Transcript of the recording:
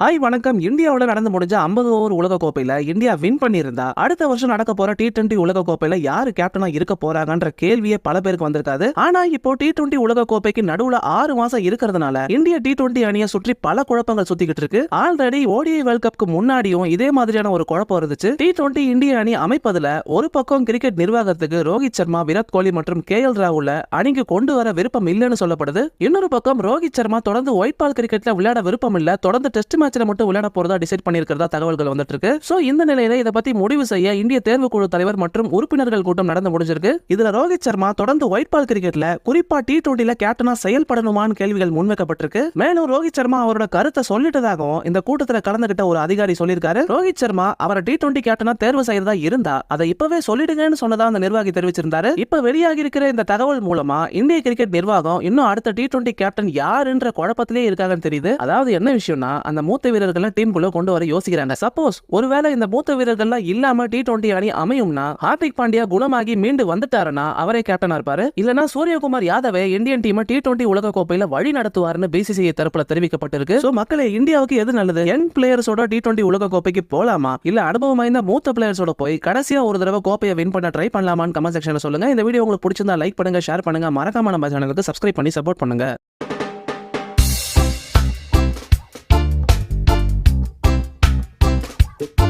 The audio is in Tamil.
ஹாய் வணக்கம். இந்தியாவில் நடந்து முடிஞ்ச 50 ஓவர் உலக கோப்பையில இந்தியா வின் பண்ணியிருந்தா அடுத்த வருஷம் நடக்க போற டி டுவெண்டி உலக கோப்பையில யாரு கேப்டனா இருக்க போறாங்கன்ற கேள்வியே பல பேருக்கு வந்திருக்காது. ஆனா இப்போ டி டுவெண்டி உலக கோப்பைக்கு நடுவுல ஆறு மாசம் இருக்கிறதுனால இந்திய டி டுவெண்டி அணியை சுற்றி பல குழப்பங்கள் சுத்திக்கிட்டு இருக்கு. ஆல்ரெடி ஓடிஐ வேர்ல்ட் கப்க்கு முன்னாடியும் இதே மாதிரியான ஒரு குழப்பம் இருந்துச்சு. டி டுவெண்டி இந்திய அணி அமைப்பதுல ஒரு பக்கம் கிரிக்கெட் நிர்வாகத்துக்கு ரோஹித் சர்மா விராட் கோலி மற்றும் கே எல் ராகுல அணிக்கு கொண்டு வர விருப்பம் இல்லைன்னு சொல்லப்படுது. இன்னொரு பக்கம் ரோஹித் சர்மா தொடர்ந்து ஒயிட் பால் கிரிக்கெட்ல விளையாட விருப்பம் இல்ல தொடர்ந்து டெஸ்ட் மேட்ச்ல மட்டும் விளையாட போறதா டிசைட் பண்ணியிருக்கிறதா தகவல்கள் வந்துட்டு இருக்கு சோ இந்த நிலையில இதை பத்தி முடிவு செய்ய இந்திய தேர்வு குழு தலைவர் மற்றும் உறுப்பினர்கள் கூட்டம் நடந்து முடிஞ்சிருக்கு. இதுல ரோஹித் சர்மா தொடர்ந்து ஒயிட் பால் கிரிக்கெட்ல குறிப்பா டி டுவெண்ட்டில கேப்டனா செயல்படணுமான்னு கேள்விகள் முன்வைக்கப்பட்டிருக்கு. மேலும் ரோஹித் சர்மா அவரோட கருத்தை சொல்லிட்டதாகவும் இந்த கூட்டத்துல கலந்துகிட்ட ஒரு அதிகாரி சொல்லியிருக்காரு. ரோஹித் சர்மா அவரை டி டுவெண்ட்டி கேப்டனா தேர்வு செய்யறதா இருந்தா அதை இப்பவே சொல்லிடுங்கன்னு சொன்னதா அந்த நிர்வாகி தெரிவிச்சிருந்தாரு. இப்ப வெளியாகி இருக்கிற இந்த தகவல் மூலமா இந்திய கிரிக்கெட் நிர்வாகம் இன்னும் அடுத்த டி டுவெண்ட்டி கேப்டன் யாருன்ற குழப்பத்திலே இருக்காங்கன்னு தெரியுது. அதாவது என்ன விஷயம்னா அந்த மூத்த மூத்த வீரர்களை டீமுக்குள்ள கொண்டு வர யோசிக்கிறாங்க. சப்போஸ் ஒருவேளை இந்த மூத்த வீரர்கள்லாம் இல்லாம டி டுவெண்ட்டி அணி அமையும்னா ஹார்திக் பாண்டியா குணமாகி மீண்டு வந்துட்டாருன்னா அவரே கேப்டனா இருப்பாரு. இல்லனா சூரியகுமார் யாதவே இந்தியன் டீமை டி டுவெண்ட்டி உலக கோப்பையில வழி நடத்துவார்னு பிசிசிஐ தரப்புல தெரிவிக்கப்பட்டிருக்கு. சோ மக்களே இந்தியாவுக்கு எது நல்லது? யங் பிளேயர்ஸோட டி டுவெண்டி உலக கோப்பைக்கு போலாமா? இல்ல அனுபவம் வாய்ந்த மூத்த பிளேயர்ஸோட போய் கடைசியா ஒரு தடவை கோப்பையை வின் பண்ண ட்ரை பண்ணலாமான்னு கமெண்ட் செக்ஷன்ல சொல்லுங்க. இந்த வீடியோ உங்களுக்கு பிடிச்சிருந்தா லைக் பண்ணுங்க ஷேர் பண்ணுங்க. மறக்காம நம்ம சேனலுக்கு சப்ஸ்கிரைப் பண்ணி சப்போர்ட் பண்ணுங்க. Bye.